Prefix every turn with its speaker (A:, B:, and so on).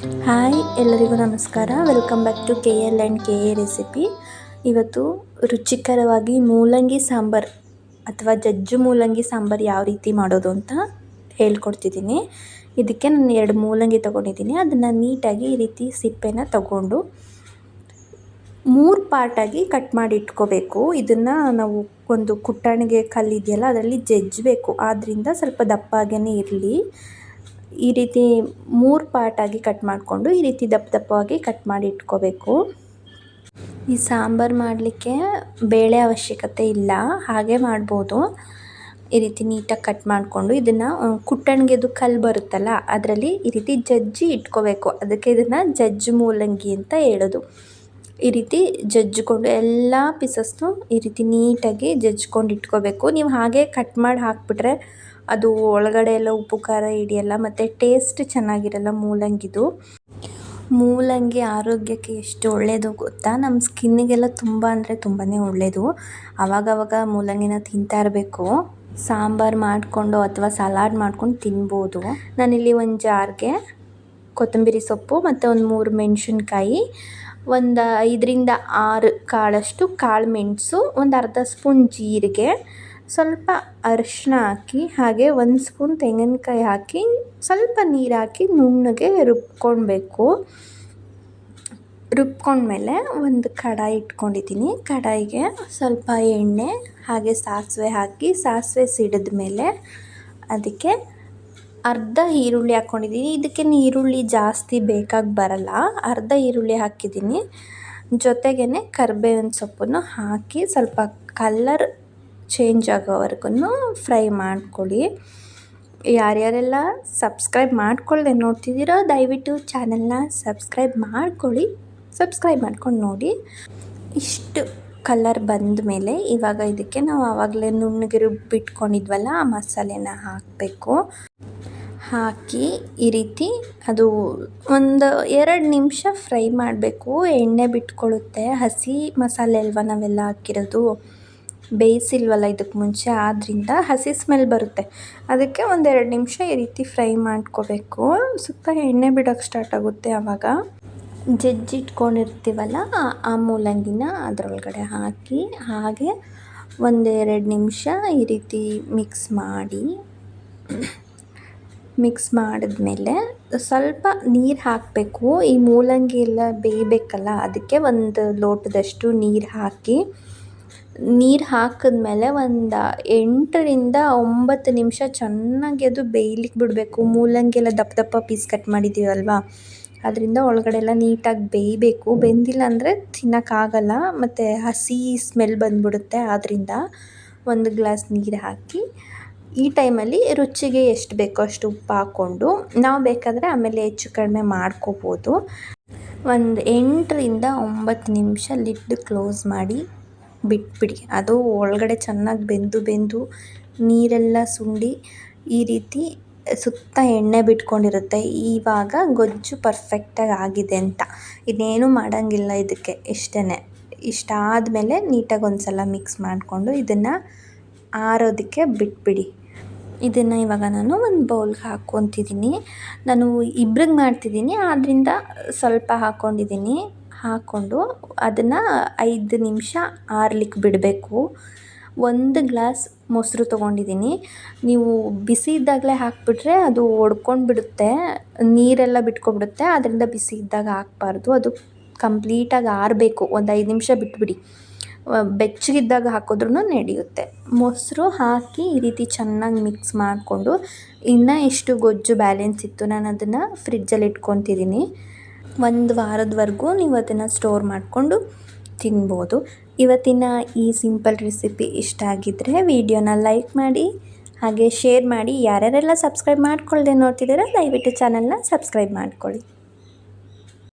A: Hi, ಎಲ್ಲರಿಗೂ ನಮಸ್ಕಾರ. Welcome back to K L and K A recipe ಇವತ್ತು ರುಚಿಕರವಾಗಿ ಮೂಲಂಗಿ ಸಾಂಬಾರ್ ಅಥವಾ ಜಜ್ಜು ಮೂಲಂಗಿ ಸಾಂಬಾರು ಯಾವ ರೀತಿ ಮಾಡೋದು ಅಂತ ಹೇಳ್ಕೊಡ್ತಿದ್ದೀನಿ. ಇದಕ್ಕೆ ನಾನು ಎರಡು ಮೂಲಂಗಿ ತೊಗೊಂಡಿದ್ದೀನಿ. ಅದನ್ನು ನೀಟಾಗಿ ಈ ರೀತಿ ಸಿಪ್ಪೆನ ತಗೊಂಡು ಮೂರು ಪಾರ್ಟಾಗಿ ಕಟ್ ಮಾಡಿ ಇಟ್ಕೋಬೇಕು. ಇದನ್ನು ನಾವು ಒಂದು ಕುಟ್ಟಣಿಗೆ ಕಲ್ಲಿದೆಯಲ್ಲ, ಅದರಲ್ಲಿ ಜಜ್ಜಬೇಕು. ಆದ್ದರಿಂದ ಸ್ವಲ್ಪ ದಪ್ಪಾಗೇ ಇರಲಿ. ಈ ರೀತಿ ಮೂರು ಪಾರ್ಟಾಗಿ ಕಟ್ ಮಾಡಿಕೊಂಡು ಈ ರೀತಿ ದಪ್ಪ ದಪ್ಪವಾಗಿ ಕಟ್ ಮಾಡಿ ಇಟ್ಕೋಬೇಕು. ಈ ಸಾಂಬಾರು ಮಾಡಲಿಕ್ಕೆ ಬೇಳೆ ಅವಶ್ಯಕತೆ ಇಲ್ಲ, ಹಾಗೆ ಮಾಡ್ಬೋದು. ಈ ರೀತಿ ನೀಟಾಗಿ ಕಟ್ ಮಾಡಿಕೊಂಡು ಇದನ್ನು ಕುಟ್ಟಣಿಗೆದು ಕಲ್ಲು ಬರುತ್ತಲ್ಲ, ಅದರಲ್ಲಿ ಈ ರೀತಿ ಜಜ್ಜಿ ಇಟ್ಕೋಬೇಕು. ಅದಕ್ಕೆ ಇದನ್ನು ಜಜ್ಜು ಮೂಲಂಗಿ ಅಂತ ಹೇಳೋದು. ಈ ರೀತಿ ಜಜ್ಜಿಕೊಂಡು ಎಲ್ಲ ಪೀಸಸ್ನು ಈ ರೀತಿ ನೀಟಾಗಿ ಜಜ್ಜಿಕೊಂಡು ಇಟ್ಕೋಬೇಕು. ನೀವು ಹಾಗೆ ಕಟ್ ಮಾಡಿ ಹಾಕಿಬಿಟ್ರೆ ಅದು ಒಳಗಡೆ ಎಲ್ಲ ಉಪ್ಪು, ಖಾರ ಹಿಡಿಯಲ್ಲ ಮತ್ತು ಟೇಸ್ಟ್ ಚೆನ್ನಾಗಿರಲ್ಲ ಮೂಲಂಗಿದು. ಮೂಲಂಗಿ ಆರೋಗ್ಯಕ್ಕೆ ಎಷ್ಟು ಒಳ್ಳೆಯದು ಗೊತ್ತಾ? ನಮ್ಮ ಸ್ಕಿನ್ನಿಗೆಲ್ಲ ತುಂಬ ಅಂದರೆ ತುಂಬಾ ಒಳ್ಳೆಯದು ಆವಾಗವಾಗ ಮೂಲಂಗಿನ ತಿಂತಾ ಇರಬೇಕು. ಸಾಂಬಾರು ಮಾಡಿಕೊಂಡು ಅಥವಾ ಸಲಾಡ್ ಮಾಡ್ಕೊಂಡು ತಿನ್ಬೋದು. ನಾನಿಲ್ಲಿ ಒಂದು ಜಾರ್ಗೆ ಕೊತ್ತಂಬರಿ ಸೊಪ್ಪು ಮತ್ತು ಒಂದು ಮೂರು ಮೆಣಸಿನ್ಕಾಯಿ, ಒಂದು ಐದರಿಂದ ಆರು ಕಾಳಷ್ಟು ಕಾಳು ಮೆಣಸು, ಒಂದು ಅರ್ಧ ಸ್ಪೂನ್ ಜೀರಿಗೆ ಸ್ವಲ್ಪ ಅರಿಶಿನ ಹಾಕಿ, ಹಾಗೆ ಒಂದು ಸ್ಪೂನ್ ತೆಂಗಿನಕಾಯಿ ಹಾಕಿ, ಸ್ವಲ್ಪ ನೀರು ಹಾಕಿ ನುಣ್ಣಗೆ ರುಬ್ಕೊಳ್ಬೇಕು. ರುಬ್ಕೊಂಡ್ಮೇಲೆ ಒಂದು ಕಡಾಯಿ ಇಟ್ಕೊಂಡಿದ್ದೀನಿ. ಕಡಾಯಿಗೆ ಸ್ವಲ್ಪ ಎಣ್ಣೆ, ಹಾಗೆ ಸಾಸಿವೆ ಹಾಕಿ, ಸಾಸಿವೆ ಸಿಡಿದ ಮೇಲೆ ಅದಕ್ಕೆ ಅರ್ಧ ಈರುಳ್ಳಿ ಹಾಕ್ಕೊಂಡಿದ್ದೀನಿ ಇದಕ್ಕೆ ಈರುಳ್ಳಿ ಜಾಸ್ತಿ ಬೇಕಾಗಿ ಬರಲ್ಲ. ಅರ್ಧ ಈರುಳ್ಳಿ ಹಾಕಿದ್ದೀನಿ. ಜೊತೆಗೇ ಕರ್ಬೇವಿನ ಸೊಪ್ಪನ್ನು ಹಾಕಿ ಸ್ವಲ್ಪ ಕಲ್ಲರ್ ಚೇಂಜ್ ಆಗೋವರೆಗೂ ಫ್ರೈ ಮಾಡ್ಕೊಳ್ಳಿ. ಯಾರ್ಯಾರೆಲ್ಲ ಸಬ್ಸ್ಕ್ರೈಬ್ ಮಾಡ್ಕೊಳ್ಳದೆ ನೋಡ್ತಿದ್ದೀರೋ, ದಯವಿಟ್ಟು ಚಾನಲ್ನ ಸಬ್ಸ್ಕ್ರೈಬ್ ಮಾಡ್ಕೊಳ್ಳಿ. ಸಬ್ಸ್ಕ್ರೈಬ್ ಮಾಡ್ಕೊಂಡು ನೋಡಿ. ಇಷ್ಟು ಕಲರ್ ಬಂದ ಮೇಲೆ ಇವಾಗ ಇದಕ್ಕೆ ನಾವು ಆವಾಗಲೇ ನುಣ್ಣಗೆ ರುಬ್ಬಿಟ್ಕೊಂಡಿದ್ವಲ್ಲ, ಆ ಮಸಾಲೆನ ಹಾಕಬೇಕು. ಹಾಕಿ ಈ ರೀತಿ ಅದು ಒಂದು ಎರಡು ನಿಮಿಷ ಫ್ರೈ ಮಾಡಬೇಕು. ಎಣ್ಣೆ ಬಿಟ್ಕೊಳ್ಳುತ್ತೆ. ಹಸಿ ಮಸಾಲೆ ಅಲ್ವಾ ನಾವೆಲ್ಲ ಹಾಕಿರೋದು? ಬೇಯಿಸಿಲ್ವಲ್ಲ ಇದಕ್ಕೆ ಮುಂಚೆ ಆದ್ದರಿಂದ ಹಸಿ ಸ್ಮೆಲ್ ಬರುತ್ತೆ. ಅದಕ್ಕೆ ಒಂದೆರಡು ನಿಮಿಷ ಈ ರೀತಿ ಫ್ರೈ ಮಾಡ್ಕೋಬೇಕು. ಸುತ್ತ ಎಣ್ಣೆ ಬಿಡೋಕ್ಕೆ ಸ್ಟಾರ್ಟ್ ಆಗುತ್ತೆ ಆವಾಗ ಜಜ್ಜಿಟ್ಕೊಂಡಿರ್ತೀವಲ್ಲ ಆ ಮೂಲಂಗಿನ ಅದರೊಳಗಡೆ ಹಾಕಿ, ಹಾಗೆ ಒಂದೆರಡು ನಿಮಿಷ ಈ ರೀತಿ ಮಿಕ್ಸ್ ಮಾಡಿ ಮಿಕ್ಸ್ ಮಾಡಿದ್ಮೇಲೆ ಸ್ವಲ್ಪ ನೀರು ಹಾಕಬೇಕು. ಈ ಮೂಲಂಗಿ ಎಲ್ಲ ಬೇಯಬೇಕಲ್ಲ, ಅದಕ್ಕೆ ಒಂದು ಲೋಟದಷ್ಟು ನೀರು ಹಾಕಿ ನೀರು ಹಾಕಿದ್ಮೇಲೆ ಒಂದು ಎಂಟರಿಂದ ಒಂಬತ್ತು ನಿಮಿಷ ಚೆನ್ನಾಗಿ ಅದು ಬೇಯ್ಲಿಕ್ಕೆ ಬಿಡಬೇಕು. ಮೂಲಂಗಿ ಎಲ್ಲ ದಪ್ಪ ದಪ್ಪ ಪೀಸ್ ಕಟ್ ಮಾಡಿದ್ದೀವಲ್ವ ಅದರಿಂದ ಒಳಗಡೆ ಎಲ್ಲ ನೀಟಾಗಿ ಬೇಯಬೇಕು. ಬೆಂದಿಲ್ಲ ಅಂದರೆ ತಿನ್ನೋಕ್ಕಾಗಲ್ಲ ಮತ್ತು ಹಸಿ ಸ್ಮೆಲ್ ಬಂದುಬಿಡುತ್ತೆ. ಆದ್ದರಿಂದ ಒಂದು ಗ್ಲಾಸ್ ನೀರು ಹಾಕಿ ಈ ಟೈಮಲ್ಲಿ ರುಚಿಗೆ ಎಷ್ಟು ಬೇಕೋ ಅಷ್ಟು ಉಪ್ಪು ಹಾಕ್ಕೊಂಡು ನಾವು ಬೇಕಾದರೆ ಆಮೇಲೆ ಹೆಚ್ಚು ಕಡಿಮೆ ಮಾಡ್ಕೋಬೋದು. ಒಂದು ಎಂಟರಿಂದ ಒಂಬತ್ತು ನಿಮಿಷ ಲಿಡ್ ಕ್ಲೋಸ್ ಮಾಡಿ ಬಿಟ್ಬಿಡಿ. ಅದು ಒಳಗಡೆ ಚೆನ್ನಾಗಿ ಬೆಂದು ಬೆಂದು ನೀರೆಲ್ಲ ಸುಂಡಿ ಈ ರೀತಿ ಸುತ್ತ ಎಣ್ಣೆ ಬಿಟ್ಕೊಂಡಿರುತ್ತೆ. ಇವಾಗ ಗೊಜ್ಜು ಪರ್ಫೆಕ್ಟಾಗಿ ಆಗಿದೆ ಅಂತ. ಇನ್ನೇನು ಮಾಡೋಂಗಿಲ್ಲ ಇದಕ್ಕೆ ಇಷ್ಟೇ ಇಷ್ಟಾದಮೇಲೆ ನೀಟಾಗಿ ಒಂದು ಸಲ ಮಿಕ್ಸ್ ಮಾಡಿಕೊಂಡು ಇದನ್ನು ಆರೋದಕ್ಕೆ ಬಿಟ್ಬಿಡಿ. ಇದನ್ನು ಇವಾಗ ನಾನು ಒಂದು ಬೌಲ್ಗೆ ಹಾಕ್ಕೊತಿದ್ದೀನಿ. ನಾನು ಇಬ್ರಿಗೆ ಮಾಡ್ತಿದ್ದೀನಿ ಆದ್ದರಿಂದ ಸ್ವಲ್ಪ ಹಾಕ್ಕೊಂಡಿದ್ದೀನಿ ಹಾಕ್ಕೊಂಡು ಅದನ್ನು ಐದು ನಿಮಿಷ ಆರ್ಲಿಕ್ಕೆ ಬಿಡಬೇಕು. ಒಂದು ಗ್ಲಾಸ್ ಮೊಸರು ತೊಗೊಂಡಿದ್ದೀನಿ. ನೀವು ಬಿಸಿ ಇದ್ದಾಗಲೇ ಹಾಕಿಬಿಟ್ರೆ ಅದು ಒಡ್ಕೊಂಡು ಬಿಡುತ್ತೆ. ನೀರೆಲ್ಲ ಬಿಟ್ಕೊಬಿಡುತ್ತೆ. ಅದರಿಂದ ಬಿಸಿ ಇದ್ದಾಗ ಹಾಕ್ಬಾರ್ದು. ಅದು ಕಂಪ್ಲೀಟಾಗಿ ಆರಬೇಕು. ಒಂದು ಐದು ನಿಮಿಷ ಬಿಟ್ಬಿಡಿ. ಬೆಚ್ಚಗಿದ್ದಾಗ ಹಾಕಿದ್ರೂ ನಡೆಯುತ್ತೆ. ಮೊಸರು ಹಾಕಿ ಈ ರೀತಿ ಚೆನ್ನಾಗಿ ಮಿಕ್ಸ್ ಮಾಡಿಕೊಂಡು ಇನ್ನೂ ಎಷ್ಟು ಗೊಜ್ಜು ಬ್ಯಾಲೆನ್ಸ್ ಇತ್ತು ನಾನು ಅದನ್ನು ಫ್ರಿಜ್ಜಲ್ಲಿ ಇಟ್ಕೊತಿದ್ದೀನಿ ಒಂದು ವಾರದವರೆಗೂ ನೀವು ಅದನ್ನು ಸ್ಟೋರ್ ಮಾಡಿಕೊಂಡು ತಿನ್ಬೋದು. ಇವತ್ತಿನ ಈ ಸಿಂಪಲ್ ರೆಸಿಪಿ ಇಷ್ಟ ಆಗಿದ್ದರೆ ವಿಡಿಯೋನ ಲೈಕ್ ಮಾಡಿ, ಹಾಗೆ ಶೇರ್ ಮಾಡಿ, ಯಾರ್ಯಾರೆಲ್ಲ ಸಬ್ಸ್ಕ್ರೈಬ್ ಮಾಡ್ಕೊಳ್ಳದೆ ನೋಡ್ತಿದ್ದೀರಾ ದಯವಿಟ್ಟು ಚಾನಲ್ನ ಸಬ್ಸ್ಕ್ರೈಬ್ ಮಾಡ್ಕೊಳ್ಳಿ.